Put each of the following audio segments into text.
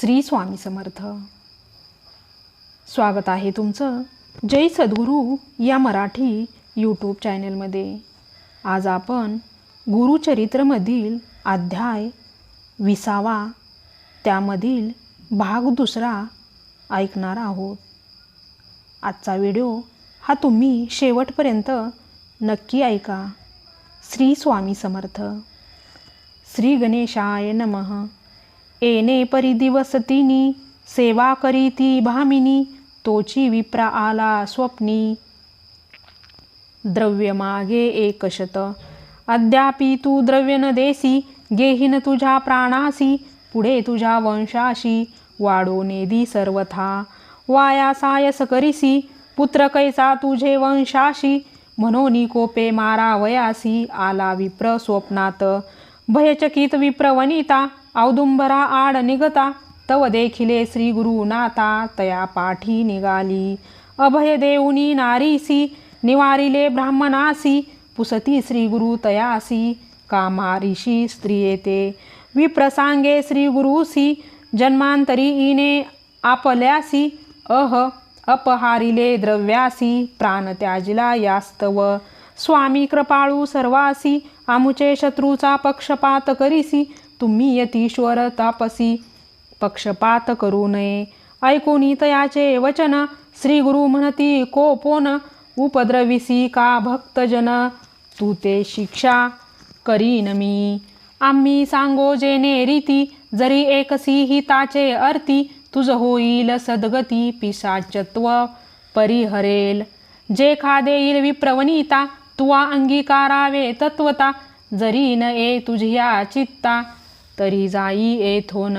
श्री स्वामी समर्थ. स्वागत आहे तुमचं जय सद्गुरू या मराठी यूट्यूब चॅनलमध्ये आज आपण गुरुचरित्रमधील अध्याय विसावा त्यामधील भाग दुसरा ऐकणार आहोत. आजचा व्हिडिओ हा तुम्ही शेवटपर्यंत नक्की ऐका. श्री स्वामी समर्थ. श्री गणेशाय नमः. येणे परी दिवसतीनी सेवा करीती भामिनी तोची विप्रा आला स्वप्नी. द्रव्य मागे एकशत अद्यापि तू द्रव्य न देसी गेहीन तुझ्या प्राणासी पुढे तुझ्या वंशाशी वाढो नेदी सर्वथा. वाया सायस करिसी पुत्र कैसा तुझे वंशाशी मनोनी कोपे मारावयासी आला विप्र स्वप्नात. भयचकित विप्रवनिता औदुंबरा आड निगता तव देखिले श्री गुरुनाथा तया पाठी निघाली अभय देऊनी नारीसी निवारिले ब्राह्मणासी पुसती श्री गुरु तयासी कामारीशी स्त्रियेते विप्रसांगे श्री गुरुसी जन्मांतरी इने आपल्यासी अह अपहारिले द्रव्यासी प्राण त्याजिला यास्तव। स्वामी कृपाळू सर्वासी आमुचे शत्रूचा पक्षपात करीसी तुम्ही यतीश्वर तापसी पक्षपात करू नये. ऐकून तयाचे वचन श्री गुरु म्हणती कोपोन उपद्रविसी का भक्तजन? तू ते शिक्षा करीन मी. आम्ही सांगो जेने रीती जरी एकसी हिताचे अर्ती तुझ होईल सद्गती पिशाचत्व परिहरेल. जे खादेईल विप्रवनिता तुवा अंगीकारावे तत्वता जरी न ए तुझ्या चित्ता तरी जाई येथोन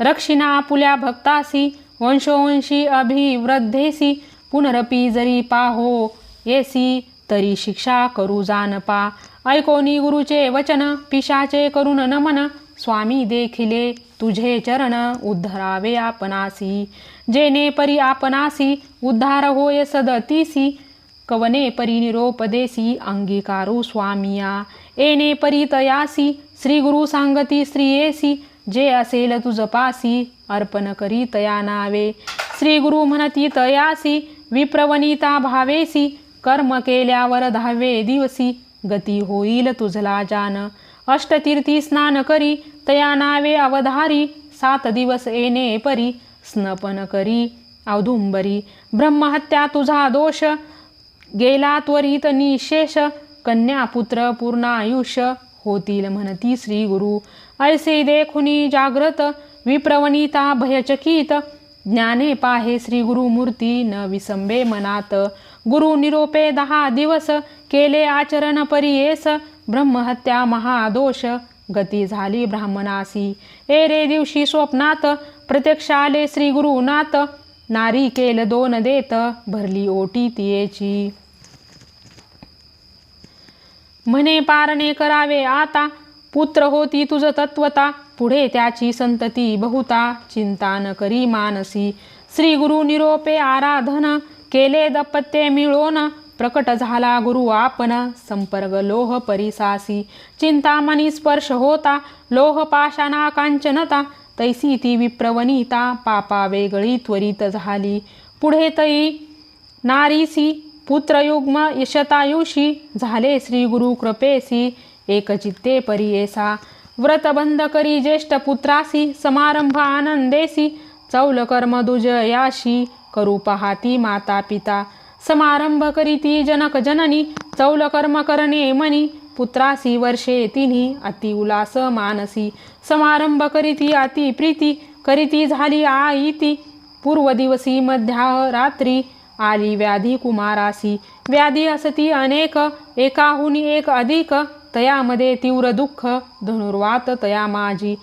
रक्षिणा आपुल्या भक्तासी वंशोवंशी अभिवृद्धेसी पुनरपी जरी पाहो येसी तरी शिक्षा करू जानपा. ऐकोनी गुरुचे वचन पिशाचे करून नमन स्वामी देखिले तुझे चरण उद्धरावे आपणासी. जेने परी आपणासी उद्धार होय सदतीसी कवने परी निरोपदेसी अंगीकारू स्वामिया। एने परी तयासी श्री गुरु सांगती स्त्रियेसी जे असेल तुझ पासी अर्पण करी तया नावे। श्री गुरु म्हणती तयासी विप्रवनिता भावेसी कर्म केल्यावर दहावे दिवसी गती होईल तुझला जान। अष्टतीर्थी स्नान करी तया नावे अवधारी सात दिवस येणे परी स्नपन करी औदुंबरी। ब्रह्महत्या तुझा दोष गेला त्वरित निशेष कन्यापुत्र पूर्ण आयुष्य होतील म्हणती श्री गुरु ऐसे देखुनी जाग्रत विप्रवनिता भयचकित. ज्ञाने पाहे श्री गुरु मूर्ती न विसंबे मनात. गुरु निरोपे दहा दिवस केले आचरण परियेस. ब्रह्महत्या महादोष गती झाली ब्राह्मणासी. ए रे दिवशी स्वप्नात प्रत्यक्ष आले श्री गुरुनाथ नारी केल दोन देत भरली ओटी तियेची. म्हणे पारणे करावे आता पुत्र होती तुझ तत्वता पुढे त्याची संतती बहुता चिंता न करी मानसी. श्री गुरु निरोपे आराधन केले दपत्ते मिळोन प्रकट झाला गुरु आपण संपर्क लोह परिसासी. चिंतामणी स्पर्श होता लोह पाषाणा कांचनता तैसी ती विप्रवनिता पापा वेगळी त्वरित झाली. पुढे तई नारीसी पुत्रयुग्म यशतायुषी झाले श्री गुरु कृपेसी एकचित्ते परियेसा. व्रतबंध करी ज्येष्ठ पुत्रासी समारंभ आनंदेसी चौल कर्म दुजयाशी करू पहाती माता पिता. समारंभ करीती जनक जननी चौल कर्म करणे मनी पुत्रासी वर्षे तिन्ही अति उल्हास मानसी। समारंभ करीती अति प्रीती करीती झाली आईती। पूर्व दिवसी मध्या रात्री आली व्याधी कुमारासी। व्याधी असती अनेक एकाहुनी एक अधिक। तयामध्ये तीव्र दुःख धनुर्वात तया माझी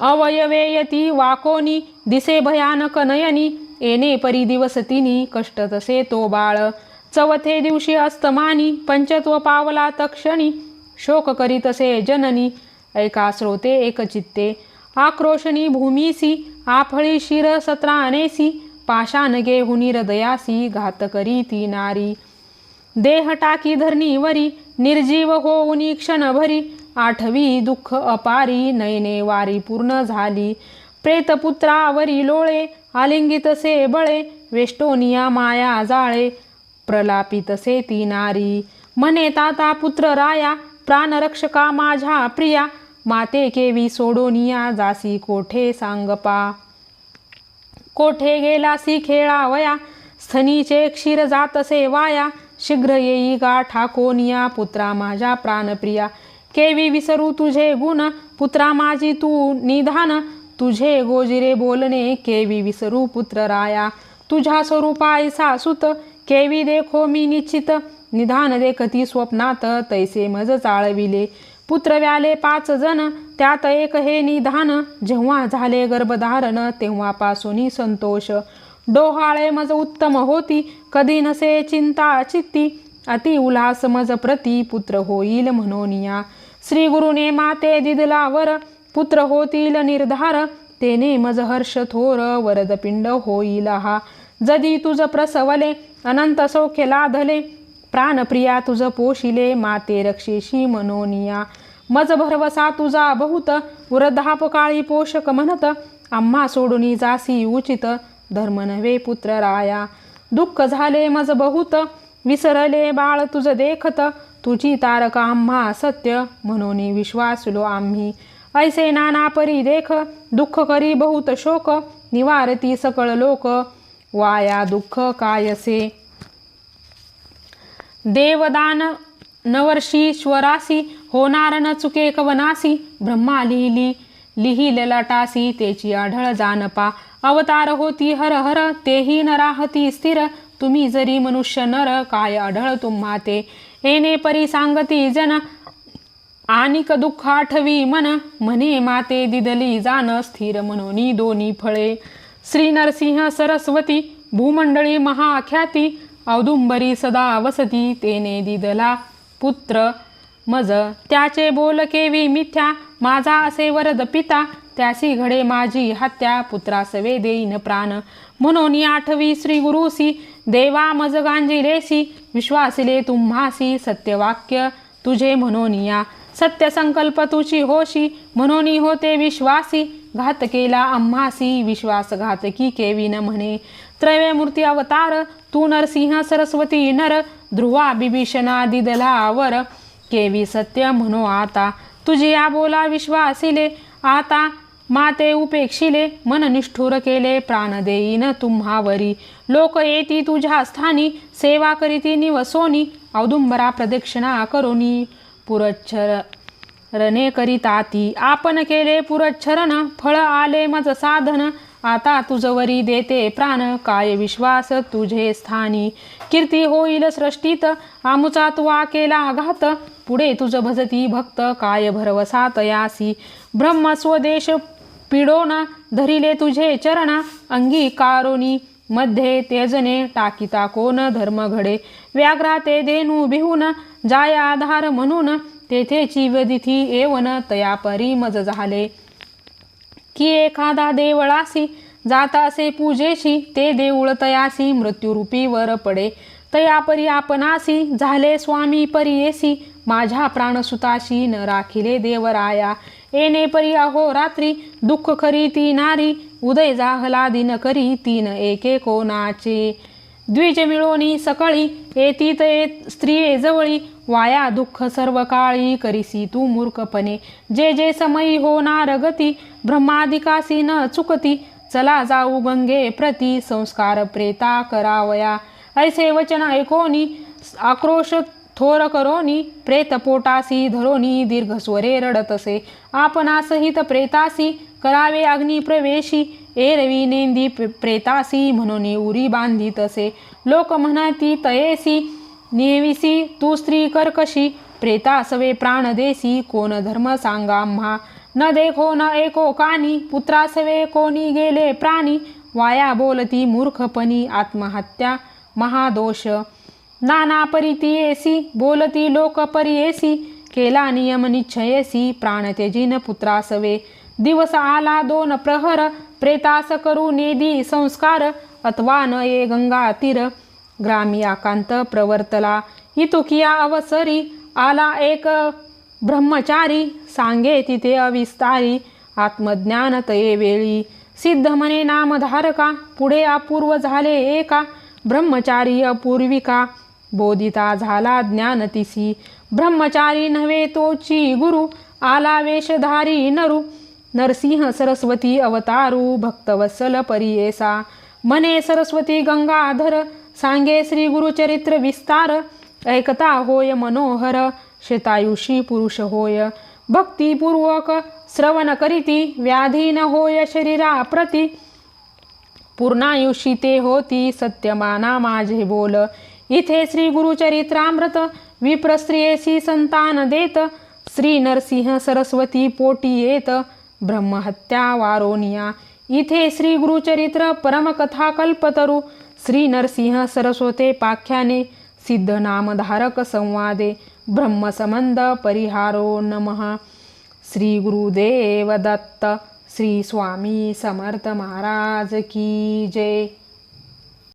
अवयवेयती वाकोनी दिसे भयानक नयनी। येणे परी दिवसतीनी कष्ट तसे तो बाळ। चवथे दिवशी अस्तमानी पंचत्व पावला तक्षणी शोक करीतसे जननी ऐका श्रोते एकचित्ते आक्रोशनी भूमीसी आफळी शिर सत्रानेसी पाशानगे हुनी हृदयासी घात करी ती नारी देह टाकी धरणी वरी निर्जीव होऊनी क्षणभरी आठवी दुःख अपारी नयने वारी पूर्ण झाली प्रेतपुत्रावरी लोळे आलिंगितसे बळे वेष्टोनिया माया जाळे प्रलापितसे ती नारी मने ताता पुत्र राया प्राणरक्षका माझ्या प्रिया. माते केवी सोडोनिया जासी कोठे सांगपा? कोठे गेलासी खेळावया? स्थनीचे क्षीर जातसे वाया शीघ्र येई गा ठाकोनिया पुत्रा माझ्या प्राणप्रिया. केवी विसरू तुझे गुण पुत्रा माझी तू निधान. तुझे गोजिरे बोलणे केवी विसरू पुत्र राया. तुझ्या स्वरूपा सुत केवी देखो मी निश्चित. निधान देखती स्वप्नात तैसे मज चाळविले. पुत्र व्याले पाच जण त्यात एक हे निधान. जेव्हा झाले गर्भधारण तेव्हापासून संतोष. डोहाळे मज उत्तम होती कधी नसे चिंता चित्ती. अति उल्हास मज प्रती पुत्र होईल म्हणोनिया श्री गुरुने माते दिदलावर पुत्र होतील निर्धार. तेने मज हर्ष थोर वरदपिंड होईल हा. जदी तुझ प्रसवले अनंत सौख्य लाधले. प्राणप्रिया तुझ पोशिले माते रक्षेशी मनोनिया. मज भरवसा तुझा बहुत वृद्धापकाळी पोषक म्हणत आम्हा सोडून जासी उचित धर्म नव्हे पुत्र राया. दुःख झाले मज बहुत विसरले बाळ तुझ देखत तुझी तारका आम्हा सत्य म्हणून विश्वासलो आम्ही. ऐसे नाना परी देख दुःख करी बहुत शोक निवारती सकळ लोक वाया दुःख कायसे? देवदान नवर्षीश्वरासी होणार न चुके कवनासी ब्रह्मा लिहिली लिहिल लटासी तेची आढळ जानपा. अवतार होती हर हर तेही न राहती स्थिर. तुम्ही जरी मनुष्य नर काय आढळ तुम्हा ते येणे परी सांगती जन आनिक दुःख आठवी मन. म्हणे माते दिदली जाण स्थिर मनोनी दोन्ही फळे. श्री नरसिंह सरस्वती भूमंडळी महाख्याती. औदुंबरी सदा वसती तेने दिदला पुत्र. मज त्याचे बोल केवी मिथ्या माझा असे वरद पिता त्यासी घडे माझी हत्या पुत्रासवे देईन प्राण. म्हणून आठवी श्री गुरुसी देवा मज गांजी रेसी विश्वासिले तुम्हासी सत्यवाक्य तुझे म्हणून या. सत्य संकल्प तुझी होशी म्हणून होते विश्वासी घात केला आम्हासी विश्वासघातकी केवी न म्हणे. त्रैवेमूर्ती अवतार तू नरसिंह सरस्वती नर ध्रुवा बिभीषणा दिदलावर केवी सत्य म्हणो आता तुझी या बोला विश्वासिले आता माते उपेक्षिले मन निष्ठुर केले प्राण देईन तुम्हावरी लोक येती तुझ्या स्थानी सेवा करीती निवसोनी औदुंबरा प्रदक्षिणा करोनी पुरच्छर रणे करीताती आपण केले पुरच्छरण फळ आले मज साधन आता तुझवरी देते प्राण काय विश्वास तुझे स्थानी? कीर्ती होईल सृष्टीत आमुचा तुवा केला घात. पुढे तुझ भजती भक्त काय भरवसा तयासी ब्रह्म स्वदेश पिडोन धरिले तुझे चरण. अंगीकारोनी मध्ये तेजने टाकिता कोण धर्म घडे व्याघ्रा ते देनू बिहून जाय आधार म्हणून तेथे चिवदिथी एवन तया परी मज झाले. की एखादा देवळासी जाता असे पूजेशी ते देऊळ तयासी मृत्यूरूपी वर पडे. तया परी आपणासी झाले स्वामी परियेसी माझ्या प्राणसुताशी न राखिले देवराया. येणे परी अहो रात्री दुःख खरी ती नारी उदय जाहला दिन करी तीन एके कोणाचे. द्विज मिळोनी सकळी येती ते स्त्रिये जवळी वाया दुःख सर्व काळी करीसी तू मूर्खपणे. जे जे समयी होणार गती ब्रह्मादिकासी न चुकती चला जाऊ गंगे प्रती संस्कार प्रेता करावया. ऐसे वचन ऐकोनी आक्रोश थोर करोनी प्रेत पोटासी धरोनी दीर्घ स्वरे रडतसे. आपणासहित प्रेतासी करावे अग्नी प्रवेशी एरवी नेंदी प्रेतासी म्हणून उरी बांधितसे. लोक म्हणती तयेसी नेविसी तू स्त्री कर्कशी प्रेतासवे प्राण देसी कोण धर्म सांगा म्हा न देखो न एको कानी पुत्रासवे कोणी गेले प्राणी. वाया बोलती मूर्खपणी आत्महत्या महादोष. नाना परितीयेसी बोलती लोक परियेसी केला नियम निश्चयेसी प्राण त्यजीन पुत्रासवे. दिवस आला दोन प्रहर प्रेतास करू नेदी संस्कार. अथवा न ये गंगा तीर. ग्रामी आकांत प्रवर्तला इतुकिया अवसरी. आला एक ब्रह्मचारी सांगे तिथे अविस्तारी आत्मज्ञान तये वेळी. सिद्ध म्हणे नामधारका पुढे अपूर्व झाले एका. ब्रह्मचारी अपूर्विका बोधिता झाला ज्ञानतिसी ब्रह्मचारी नव्हे तोची गुरु आला वेशधारी नरू. नरसिंह सरस्वती अवतारू भक्तवत्सल परियेसा. मने सरस्वती गंगाधर सांगे श्री गुरुचरित्र विस्तार. ऐकता होय मनोहर. शतायुषी पुरुष होय भक्तिपूर्वक श्रवण करीती व्याधी न होय शरीरा प्रती पूर्णायुषी ते होती सत्यमाना माझे बोल इथे श्री गुरुचरित्रामृत विप्रस्त्रियेसी संतान देत श्री नरसिंह सरस्वती पोटी येत ब्रह्महत्या वारोनिया इथे श्री गुरुचरित्र परमकथा कल्पतरू श्री नरसिंह सरस्वते पाख्याने सिद्ध नामधारक संवादे ब्रह्मसंबंध परिहारो नमः। श्री गुरुदेव दत्त श्री स्वामी समर्थ महाराज की जय।